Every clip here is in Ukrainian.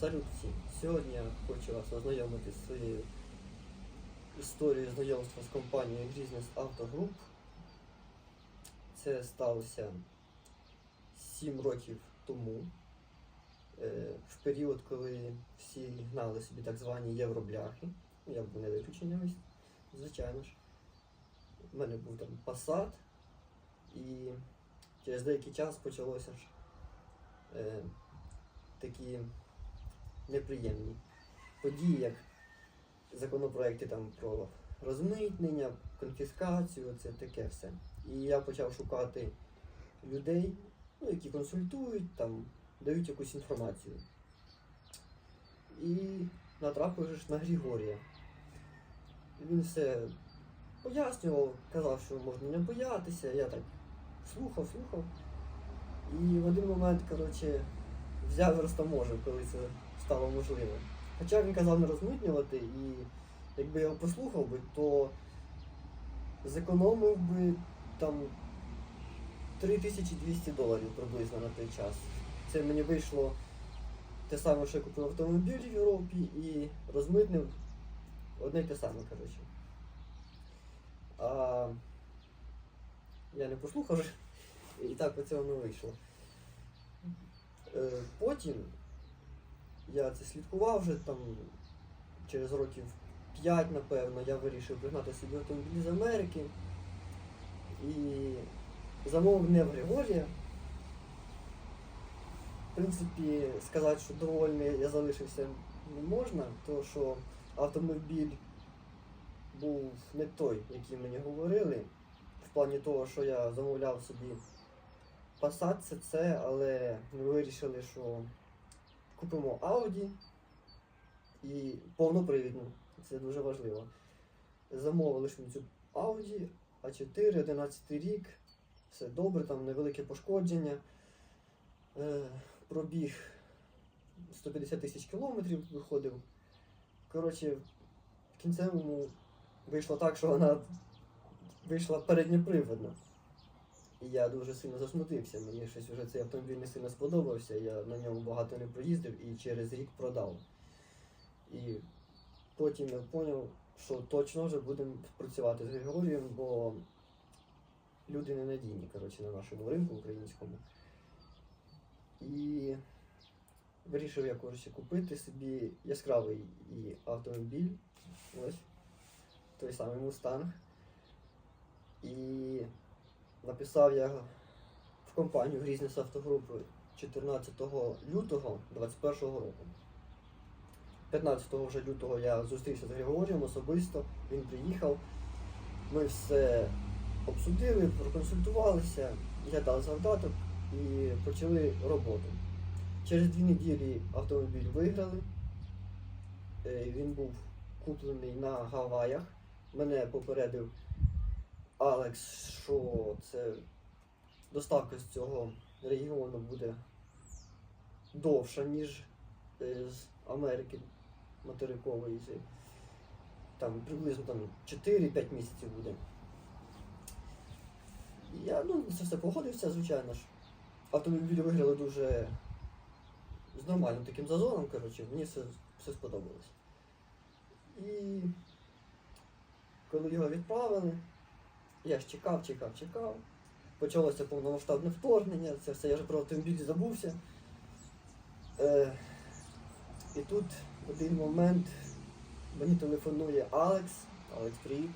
Салют всім! Сьогодні я хочу вас ознайомити з своєю історією знайомства з компанією Business Auto Group. Це сталося 7 років тому, е, в період, коли всі гнали собі так звані євробляхи. Ну, Я був не виключенням, ось, звичайно ж. У мене був там Passat, і через деякий час почалося ж е, такі неприємні події, як законопроекти там про розмитнення, конфіскацію, це таке все. І я почав шукати людей, ну, які консультують, там, дають якусь інформацію. І натрапив на Григорія. Він все пояснював, казав, що можна не боятися. Я так слухав, слухав. І в один момент, коротше, взяв розтаможив, коли це стало можливо. Хоча він казав не розмитнювати, і якби я його послухав би, то зекономив би там 3200 доларів приблизно на той час. Це мені вийшло те саме, що я купив автомобіль в Європі і розмитнив одне й те саме, коротше. А я не послухав і так оце воно вийшло. Е, Потім я це слідкував вже там через років 5, напевно, я вирішив пригнати собі автомобіль з Америки і замовив не в Григорія. В принципі, сказати, що довольний я залишився не можна, тому що автомобіль був не той, який мені говорили. В плані того, що я замовляв собі Passat CC, але ми вирішили, що купимо Audi і повнопривідну. Це дуже важливо. Замовили ж ми цю Audi A4, 11 рік, все добре, там невелике пошкодження. Е, пробіг 150 тисяч кілометрів виходив. Коротше, в кінцевому вийшло так, що вона вийшла передньоприводна. Я дуже сильно засмутився. Мені щось вже цей автомобіль не сильно сподобався. Я на ньому багато не проїздив і через рік продав. І потім я зрозумів, що точно вже будемо працювати з Григорієм, бо люди ненадійні, коротше, на нашому ринку українському. І вирішив я коротше, купити собі яскравий автомобіль. Ось той самий Мустанг. І написав я в компанію Грізніс Автогрупи 14 лютого 2021 року. 15 вже лютого я зустрівся з Григорієм особисто, він приїхав. Ми все обсудили, проконсультувалися, я дав завдаток і почали роботу. Через дві неділі автомобіль виграли. Е, Він був куплений на Гаваях. Мене попередив Алекс, що це доставка з цього регіону буде довша, ніж е, з Америки материкової. Там приблизно там 4-5 місяців буде. Я ну, це все погодився, звичайно ж. Автомобілі виграли дуже з нормальним таким зазором, коротше, мені все, все сподобалось. І коли його відправили, я ж чекав, чекав, чекав. Почалося повномасштабне вторгнення, це все я вже про автомобіль забувся. Е, і тут в один момент мені телефонує Алекс, Алекс привіт,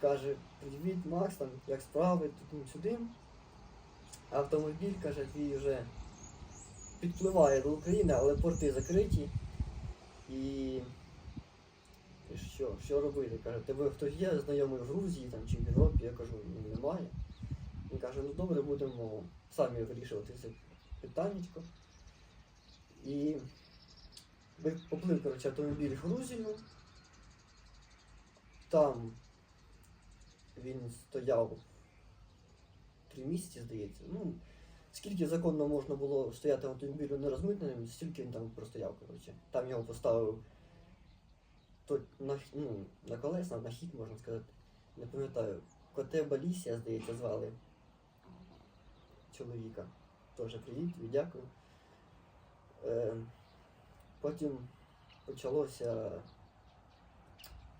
каже, привіт, Макс, там, як справи, тут сюди. Автомобіль, каже, твій вже підпливає до України, але порти закриті. І що, що робити? Каже, тебе хтось є знайомий в Грузії там, чи в Європі? Я кажу, ну немає. Він каже, ну добре, будемо самі вирішувати це питаннячко. І поплив, коротше, автомобіль в Грузію. Там він стояв три місяці, здається. Ну, скільки законно можна було стояти автомобілю нерозмитненим, стільки він там простояв, коротше. Там його поставив то, на, ну, на колеса, на хід, можна сказати. Не пам'ятаю. Коте Балісія, здається, звали чоловіка. Теж привіт, дякую. Е, потім почалося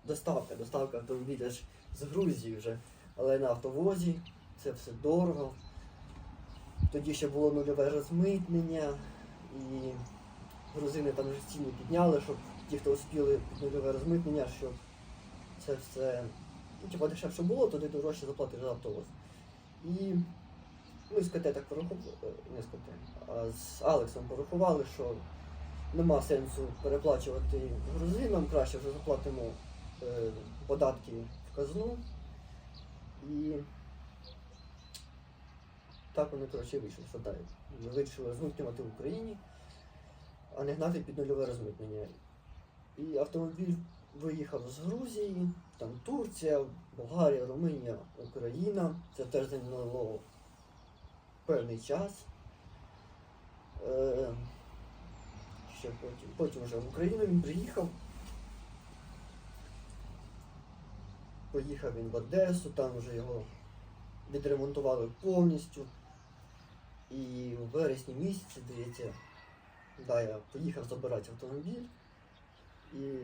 доставка, доставка автомобіля ж з Грузії вже, але на автовозі це все дорого. Тоді ще було нульове розмитнення, і грузини там ціни підняли, щоб ті, хто успіли нульове розмитнення, щоб це все ну, типа дешевше було, тоді дорожче заплатиш за автовоз. І ми з КТ так порахували, не з КТ, а з Алексом порахували, що нема сенсу переплачувати грузинам, краще вже заплатимо е, податки в казну. І так вони коротше вийшли, що. Ми вирішили розмитнювати в Україні, а не гнати під нульове розмитнення. І автомобіль виїхав з Грузії, там Турція, Болгарія, Румунія, Україна. Це теж зайняло певний час. Е, ще потім, потім вже в Україну він приїхав. Поїхав він в Одесу, там вже його відремонтували повністю. І в вересні місяці, здається, да, я поїхав забирати автомобіль. І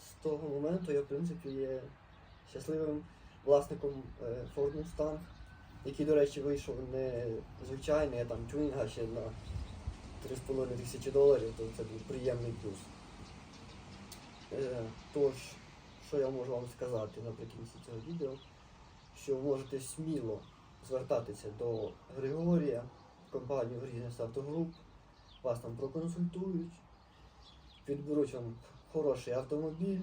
з того моменту я, в принципі, є щасливим власником е, Ford Mustang, який, до речі, вийшов не звичайний, а там тюнінга ще на 3,5 тисячі доларів, то це був приємний плюс. Е, Тож, що я можу вам сказати наприкінці цього відео, що ви можете сміло звертатися до Григорія, компанію Грізніс Автогруп, вас там проконсультують, підберуть вам хороший автомобіль,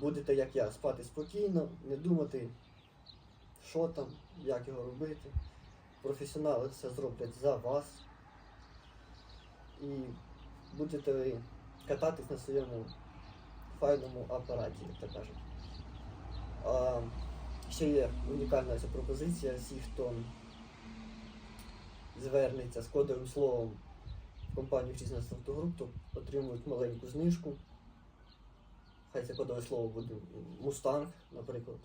будете, як я, спати спокійно, не думати, що там, як його робити. Професіонали все зроблять за вас. І будете ви кататись на своєму файному апараті, як то кажуть. Ще є унікальна ця пропозиція. Всі, хто звернеться з кодовим словом компанію Business Автогруп, то отримують маленьку знижку. Хай це кодове слово буде Мустанг, наприклад.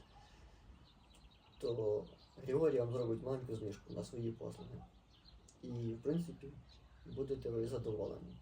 То Григорій вам зробить маленьку знижку на свої послуги. І, в принципі, будете ви задоволені.